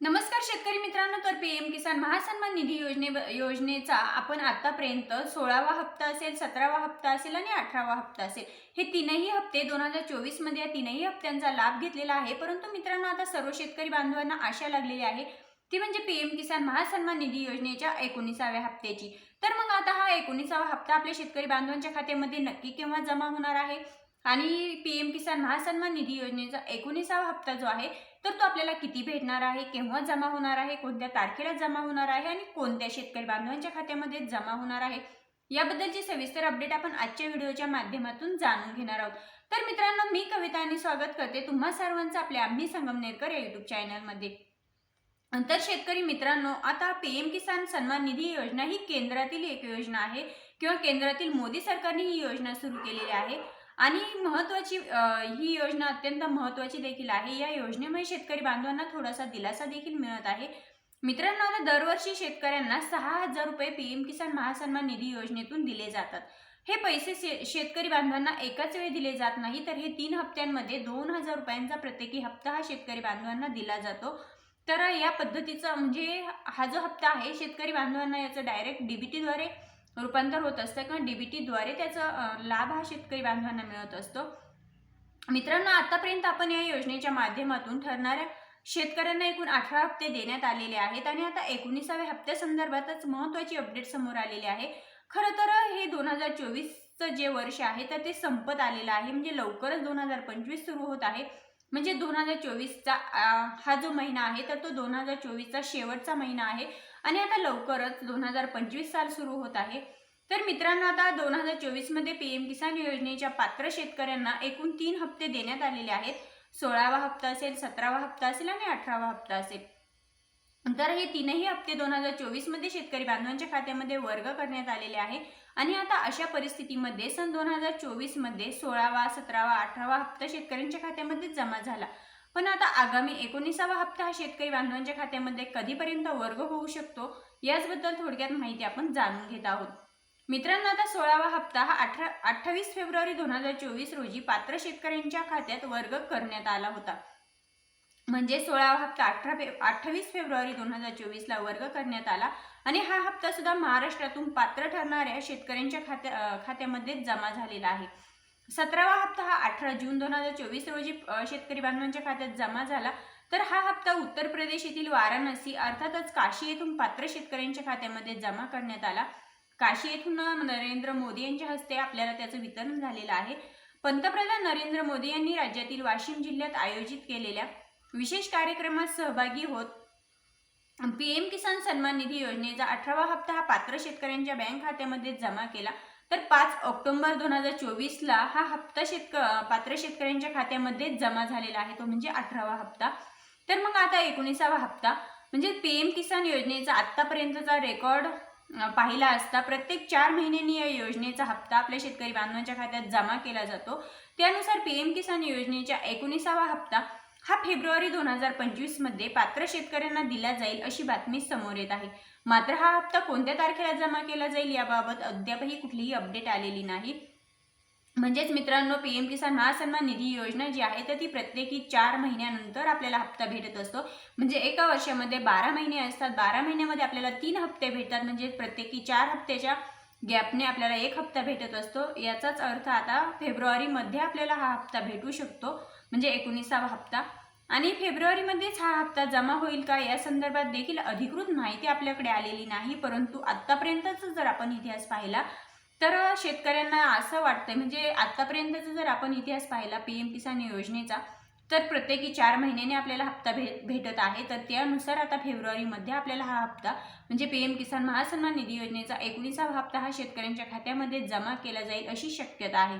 नमस्कार शेतकरी मित्रांनो तर पी एम किसान महासन्मान निधी योजने योजनेचा आपण आतापर्यंत सोळावा हप्ता असेल सतरावा हप्ता असेल आणि अठरावा हप्ता असेल हे तीनही हप्ते दोन हजार चोवीसमध्ये या तीनही हप्त्यांचा लाभ घेतलेला आहे. परंतु मित्रांनो आता सर्व शेतकरी बांधवांना आशा लागलेली आहे ती म्हणजे पी एम किसान महासन्मान निधी योजनेच्या एकोणीसाव्या हप्त्याची. तर मग आता हा एकोणीसावा हप्ता आपल्या शेतकरी बांधवांच्या खात्यामध्ये नक्की केव्हा जमा होणार आहे? आणि पी एम किसान महासन्मान निधी योजनेचा एकोणीसावा हप्ता जो आहे तर तो आपल्याला किती भेटणार आहे केव्हा जमा होणार आहे कोणत्या तारखेला जमा होणार आहे आणि कोणत्या शेतकरी बांधवांच्या खात्यामध्ये जमा होणार आहे? याबद्दलची सविस्तर अपडेट आपण आजच्या व्हिडिओच्या माध्यमातून जाणून घेणार आहोत. तर मित्रांनो मी कविता आणि स्वागत करते तुम्हा सर्वांचं आपल्या आम्ही संगमनेरकर या युट्यूब चॅनलमध्ये तर शेतकरी मित्रांनो आता पी एम किसान सन्मान निधी योजना ही केंद्रातील एक योजना आहे किंवा केंद्रातील मोदी सरकारने ही योजना सुरू केलेली आहे. आणि महत्वाची ही योजना अत्यंत महत्वाची देखील आहे. या योजनेमुळे शेतकरी बांधवांना थोडासा दिलासा देखील मिळत आहे. मित्रांनो आता दरवर्षी शेतकऱ्यांना सहा हजार रुपये पीएम किसान महासन्मान निधी योजनेतून दिले जातात. हे पैसे शे- शेतकरी बांधवांना एकाच वेळी दिले जात नाही तर हे तीन हप्त्यांमध्ये दोन हजार रुपयांचा प्रत्येकी हप्ता हा शेतकरी बांधवांना दिला जातो. तर या पद्धतीचा म्हणजे हा जो हप्ता आहे शेतकरी बांधवांना याचं डायरेक्ट डीबीटीद्वारे रूपांतर होत असतं किंवा डीबीटीद्वारे त्याचा लाभ हा शेतकरी बांधवांना मिळत असतो. मित्रांनो आतापर्यंत आपण या योजनेच्या माध्यमातून ठरणाऱ्या शेतकऱ्यांना एकूण अठरा हप्ते देण्यात आलेले आहेत आणि आता एकोणीसाव्या हप्त्यासंदर्भातच महत्वाची अपडेट समोर आलेली आहे. खरं तर हे दोन हजार चोवीसचं जे वर्ष आहे तर ते संपत आलेलं आहे. म्हणजे लवकरच दोन हजार पंचवीस सुरू होत आहे. म्हणजे दोन हजार चोवीसचा हा जो महिना आहे तर तो दोन हजार चोवीसचा शेवटचा महिना आहे. आणि आता लवकरच दोन हजार पंचवीस साल सुरू होत आहे. तर मित्रांनो आता दोन हजार चोवीसमध्ये पी एम किसान योजनेच्या पात्र शेतकऱ्यांना एकूण तीन हप्ते देण्यात आलेले आहेत. सोळावा हप्ता असेल सतरावा हप्ता असेल आणि अठरावा हप्ता असेल. तर हे तीनही हप्ते दोन हजार चोवीसमध्ये शेतकरी बांधवांच्या खात्यामध्ये वर्ग करण्यात आलेले आहे. आणि आता अशा परिस्थितीमध्ये सन दोन हजार चोवीसमध्ये सोळावा सतरावा अठरावा हप्ता शेतकऱ्यांच्या खात्यामध्ये जमा झाला. पण आता आगामी एकोणीसावा हप्ता हा शेतकरी बांधवांच्या खात्यामध्ये कधीपर्यंत वर्ग होऊ शकतो याचबद्दल थोडक्यात माहिती आपण जाणून घेत आहोत. मित्रांनो आता सोळावा हप्ता हा अठरा अठ्ठावीस फेब्रुवारी दोन हजार चोवीस रोजी पात्र शेतकऱ्यांच्या खात्यात वर्ग करण्यात आला होता. म्हणजे सोळावा हप्ता अठरा फे अठ्ठावीस फेब्रुवारी दोन हजार चोवीसला वर्ग करण्यात आला. आणि हा हप्ता सुद्धा महाराष्ट्रातून पात्र ठरणाऱ्या शेतकऱ्यांच्या खात्या खात्यामध्ये जमा झालेला आहे. सतरावा हप्ता हा अठरा जून दोन हजार चोवीस रोजी शेतकरी बांधवांच्या खात्यात जमा झाला. तर हा हप्ता उत्तर प्रदेश येथील वाराणसी अर्थातच काशी येथून पात्र शेतकऱ्यांच्या खात्यामध्ये जमा करण्यात आला. काशी येथून नरेंद्र मोदी यांच्या हस्ते आपल्याला त्याचं वितरण झालेलं आहे. पंतप्रधान नरेंद्र मोदी यांनी राज्यातील वाशिम जिल्ह्यात आयोजित केलेल्या विशेष कार्यक्रमात सहभागी होत. पी एम किसान सन्मान निधी योजनेचा अठरावा हप्ता हा पात्र शेतकऱ्यांच्या बँक खात्यामध्ये जमा केला. तर पाच ऑक्टोबर दोन हजार चोवीसला हा हप्ता शेतक पात्र शेतकऱ्यांच्या खात्यामध्ये जमा झालेला आहे. तो म्हणजे अठरावा हप्ता. तर मग आता एकोणीसावा हप्ता. म्हणजे पी एम किसान योजनेचा आत्तापर्यंतचा रेकॉर्ड पाहिला असता प्रत्येक चार महिन्यांनी या योजनेचा हप्ता आपल्या शेतकरी बांधवांच्या खात्यात जमा केला जातो. त्यानुसार पी एम किसान योजनेच्या एकोणीसावा हप्ता हा फेब्रुवारी दोन हजार पंचवीसमध्ये पात्र शेतकऱ्यांना दिला जाईल अशी बातमी समोर येत आहे. मात्र हा हप्ता कोणत्या तारखेला जमा केला जाईल याबाबत अद्यापही कुठलीही अपडेट आलेली नाही. म्हणजेच मित्रांनो पी एम किसान महासन्मान निधी योजना जी आहे तर ती प्रत्येकी चार महिन्यानंतर आपल्याला हप्ता भेटत असतो. म्हणजे एका वर्षामध्ये बारा महिने असतात. बारा महिन्यामध्ये आपल्याला तीन हप्ते भेटतात. म्हणजे प्रत्येकी चार हप्त्याच्या गॅपने आपल्याला एक हप्ता भेटत असतो. याचाच अर्थ आता फेब्रुवारीमध्ये आपल्याला हा हप्ता भेटू शकतो. म्हणजे एकोणीसावा हप्ता. आणि फेब्रुवारीमध्येच हा हप्ता जमा होईल का? या संदर्भात देखील अधिकृत माहिती आपल्याकडे आलेली नाही. परंतु आत्तापर्यंतच जर आपण इतिहास पाहिला तर शेतकऱ्यांना असं वाटतंय म्हणजे आत्तापर्यंतचा जर आपण इतिहास पाहिला पी एम किसान योजनेचा तर प्रत्येकी चार महिन्याने आपल्याला हप्ता भे भेटत आहे. तर त्यानुसार आता फेब्रुवारीमध्ये आपल्याला हा हप्ता म्हणजे पी एम किसान महासन्मान निधी योजनेचा एकोणीसावा हप्ता हा शेतकऱ्यांच्या खात्यामध्ये जमा केला जाईल अशी शक्यता आहे.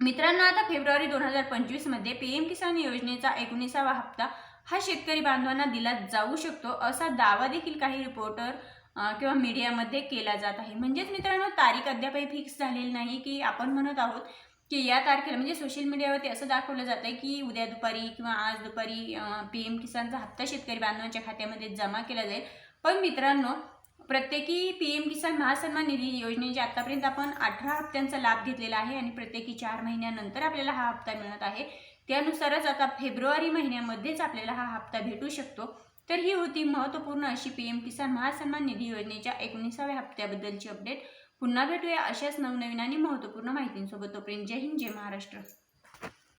मित्रांनो आता फेब्रुवारी दोन हजार पंचवीसमध्ये पी एम किसान योजनेचा एकोणीसावा हप्ता हा शेतकरी बांधवांना दिला जाऊ शकतो असा दावा देखील काही रिपोर्टर किंवा मीडियामध्ये केला जात आहे. म्हणजेच मित्रांनो तारीख अद्यापही फिक्स झालेली नाही की आपण म्हणत आहोत की या तारखेला म्हणजे सोशल मीडियावरती असं दाखवलं जातं आहे की उद्या दुपारी किंवा आज दुपारी पी एम किसानचा हप्ता शेतकरी बांधवांच्या खात्यामध्ये जमा केला जाईल. पण मित्रांनो प्रत्येकी पी एम किसान महासन्मान निधी योजनेचे आतापर्यंत आपण अठरा हप्त्यांचा लाभ घेतलेला आहे आणि प्रत्येकी चार महिन्यानंतर आपल्याला हा हप्ता मिळत आहे. त्यानुसारच आता फेब्रुवारी महिन्यामध्येच आपल्याला हा हप्ता भेटू शकतो. तर ही होती महत्त्वपूर्ण अशी पी एम किसान महासन्मान निधी योजनेच्या एकोणीसाव्या हप्त्याबद्दलची अपडेट पुन्हा भेटूया अशाच नवनवीन आणि महत्त्वपूर्ण माहितींसोबत. तोपर्यंत जय हिंद जय महाराष्ट्र.